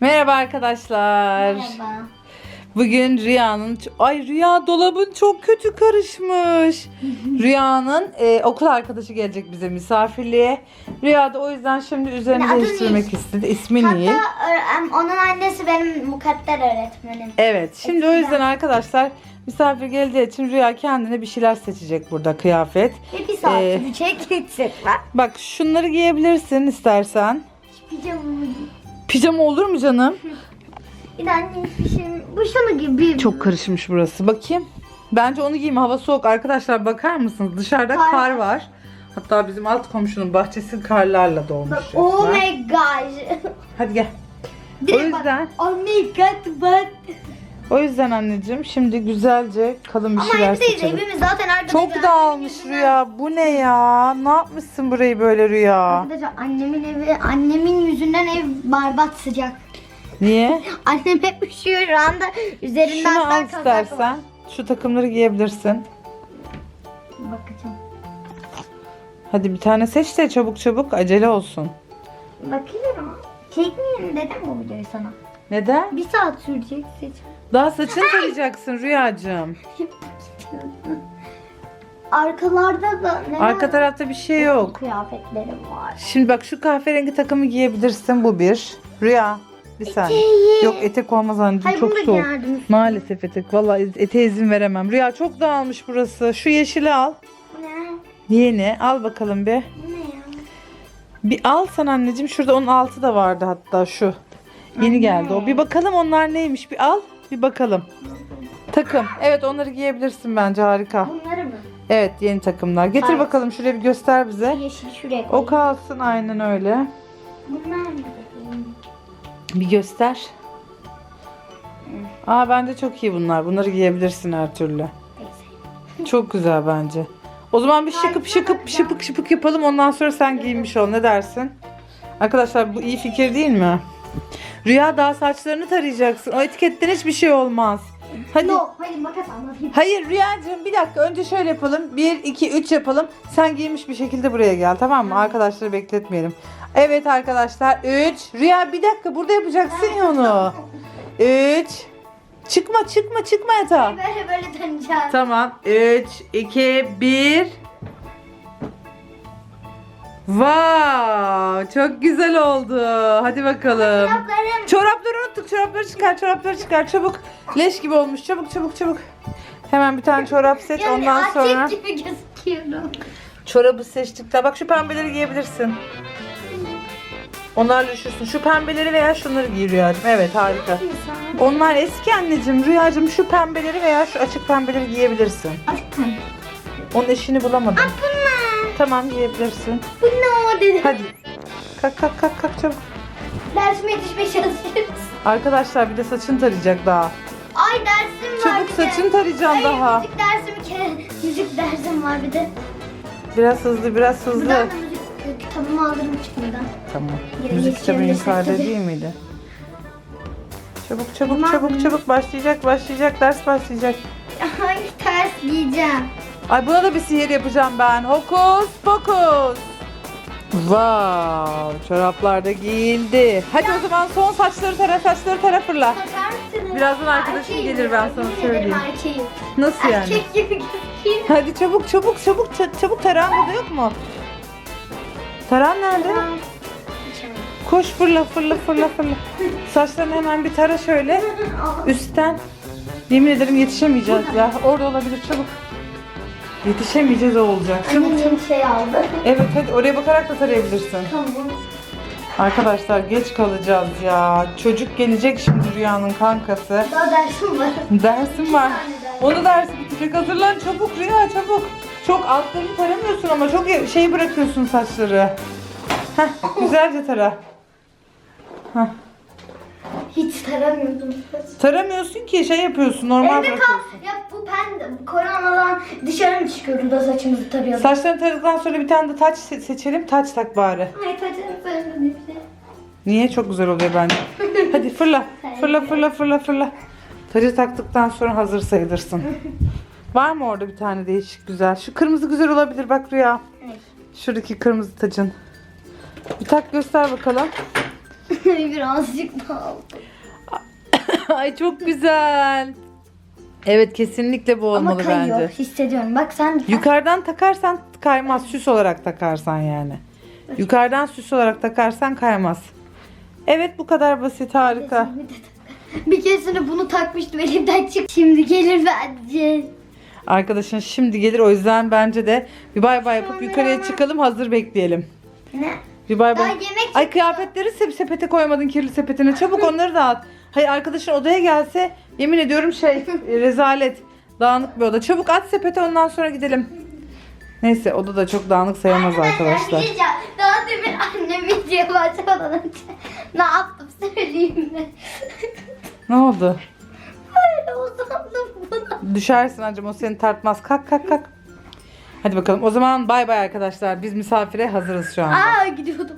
Merhaba arkadaşlar. Merhaba. Bugün Rüya'nın... Ay Rüya dolabın çok kötü karışmış. Rüya'nın e, okul arkadaşı gelecek bize misafirliğe. Rüya da o yüzden şimdi üzerini Adı değiştirmek Nil. istedi. İsmi Nil. Hatta em, onun annesi benim mukadder öğretmenim. Evet şimdi o yüzden arkadaşlar misafir geldiği için Rüya kendine bir şeyler seçecek burada kıyafet. Ve bir saat Ee, sürecek gidecekler. Bak şunları giyebilirsin istersen. Pijamamı Pijama olur mu canım? Bir de annem şunu gibi. Çok karışmış burası. Bakayım. Bence onu giyeyim. Hava soğuk. Arkadaşlar bakar mısınız? Dışarıda Kar kar, var. Hatta bizim alt komşunun bahçesi karlarla dolmuş. Resmen. oh my gosh. Hadi gel. O yüzden Oh my god bak. O yüzden anneciğim şimdi güzelce kalın bir Ama şeyler evdeyiz seçelim. evimiz zaten arkadaşlar. Çok dağılmış Rüya. Bu ne ya? Ne yapmışsın burayı böyle Rüya? Arkadaşlar annemin evi, annemin yüzünden ev barbat sıcak. Niye? Annem hep üşüyor şu anda. Üzerinde Şunu al kazak var. istersen. Şu takımları giyebilirsin. Bakacağım. Hadi bir tane seç de çabuk çabuk acele olsun. Bakıyorum. Çekmeyeyim dedim bu videoyu sana. Neden? Bir saat sürecek seçim. Daha saçını tarayacaksın Rüyacığım. Arkalarda da neler Arka tarafta bir şey yok. kıyafetlerim var. Şimdi bak şu kahverengi takımı giyebilirsin bu bir. Rüya bir saniye. Eteği. Yok etek olmaz anneciğim Hayır çok bunu da soğuk. giyerdim. Maalesef etek. Vallahi eteğe izin veremem. Rüya çok dağılmış burası. Şu yeşili al. Ne? Yeni. Al bakalım bir. Ne ya? Bir al sen anneciğim. Şurada onun altı da vardı hatta şu. Yeni geldi o. Bir bakalım onlar neymiş. Bir al. Bir bakalım. Takım. Evet onları giyebilirsin bence harika. Bunları mı? Evet yeni takımlar. Getir Hayır. bakalım şuraya bir göster bize. Yeşil şuraya O kalsın aynen öyle. Bunlar mı? Bir göster. Aa bence çok iyi bunlar. Bunları giyebilirsin her türlü. Çok güzel bence. O zaman bir şıkıp şıkıp şıpık şıpık yapalım. Ondan sonra sen giyinmiş ol. Ne dersin? Arkadaşlar bu iyi fikir değil mi? Rüya daha saçlarını tarayacaksın. O etiketten hiçbir şey olmaz. Hadi. No, hayır makas anlatayım. Hayır Rüyacığım bir dakika önce şöyle yapalım. 1, 2, 3 yapalım. Sen giymiş bir şekilde buraya gel tamam mı? Arkadaşları bekletmeyelim. Evet arkadaşlar 3. Rüya bir dakika burada yapacaksın ya onu. 3. Çıkma çıkma çıkma yatağa. Böyle böyle döneceğim. Tamam 3, 2, 1. Wow, çok güzel oldu. Hadi bakalım. Çoraplarım. Çorapları unuttuk. Çorapları çıkar, çorapları çıkar. Çabuk. Leş gibi olmuş. Çabuk, çabuk, çabuk. Hemen bir tane çorap seç. Yani Ondan erkek sonra gibi gözüküyorum. çorabı seçtik. Daha bak şu pembeleri giyebilirsin. Onlarla üşürsün. Şu pembeleri veya şunları giy Rüyacığım. Evet harika. Onlar eski anneciğim. Rüyacığım şu pembeleri veya şu açık pembeleri giyebilirsin. Aşkım. Onun eşini bulamadım. Bunlar. Tamam giyebilirsin. Bu ne o dedi. Hadi. Kalk kalk kalk kalk çabuk. Dersime yetişmeye çalışıyoruz. Arkadaşlar bir de saçını tarayacak daha. Ay dersim var Çabuk bir de. saçını tarayacağım Ay, daha. Müzik dersim bir kere. Müzik dersim var bir de. Biraz hızlı biraz hızlı. Buradan da müzik kitabımı alırım çıkmadan. Tamam. Yere Müzik kitabı geçebilirsin yukarıda değil miydi? Çabuk çabuk Tamam. çabuk çabuk başlayacak başlayacak ders başlayacak. Hangi ters giyeceğim? Ay buna da bir sihir yapacağım ben. Hokus pokus. Wow, çoraplar da giyildi. Hadi o zaman son saçları tara, saçları tara fırla. Birazdan arkadaşım Erkeğim. gelir, ben sana Yemin söyleyeyim. Erkeğim. Nasıl yani? Erkek gibi. Hadi çabuk çabuk çabuk ça- çabuk taran burada yok mu? Taran nerede? Koş fırla fırla fırla fırla. Saçlarını hemen bir tara şöyle. Üstten. Yemin ederim yetişemeyeceğiz ya. Orada olabilir çabuk. Yetişemeyeceğiz o olacak. Çabuk çabuk. Şey aldı. Evet hadi oraya bakarak da tarayabilirsin. Tamam. Arkadaşlar geç kalacağız ya. Çocuk gelecek şimdi Rüya'nın kankası. Daha dersim var. Dersim var. Onu dersi bitecek. Hazırlan çabuk Rüya çabuk. Çok altlarını taramıyorsun ama çok şey bırakıyorsun saçları. Heh, güzelce tara. Heh. Hiç taramıyordum. Taramıyorsun ki şey yapıyorsun normal Evde kal. bırakıyorsun. Ya bu ben koronadan dışarı mı çıkıyorum da saçımızı tarıyorum? Saçlarını taradıktan sonra bir tane de taç se- seçelim. Taç tak bari. Ay saçını sarıldı Niye? Çok güzel oluyor bence. Hadi fırla. Fırla fırla fırla fırla. Tacı taktıktan sonra hazır sayılırsın. Var mı orada bir tane değişik güzel? Şu kırmızı güzel olabilir bak Rüya. Şuradaki kırmızı tacın. Bir tak göster bakalım. Birazcık daha aldım. Ay çok güzel. Evet kesinlikle bu Ama olmalı kayıyor. bence. Hissediyorum. Bak sen Yukarıdan takarsan kaymaz. Süs olarak takarsan yani. Yukarıdan süs olarak takarsan kaymaz. Evet bu kadar basit harika. Bir keresinde bunu takmıştım elimden çık. Şimdi gelir bence. Arkadaşın şimdi gelir o yüzden bence de bir bay bay yapıp yukarıya çıkalım hazır bekleyelim. Ne? Bir bay Daha bay. yemek Ay kıyafetleri sep sepete koymadın kirli sepetine. Çabuk onları dağıt. Hayır arkadaşın odaya gelse yemin ediyorum şey e, rezalet. Dağınık bir oda. Çabuk at sepete ondan sonra gidelim. Neyse oda da çok dağınık sayamaz arkadaşlar. Bir şey. Daha demin annem video başlamadan önce ne yaptım söyleyeyim mi? Ne oldu? Böyle uzandım buna. Düşersin ancak o seni tartmaz. Kalk kalk kalk. Hadi bakalım. O zaman bay bay arkadaşlar. Biz misafire hazırız şu anda. Aa gidiyordum.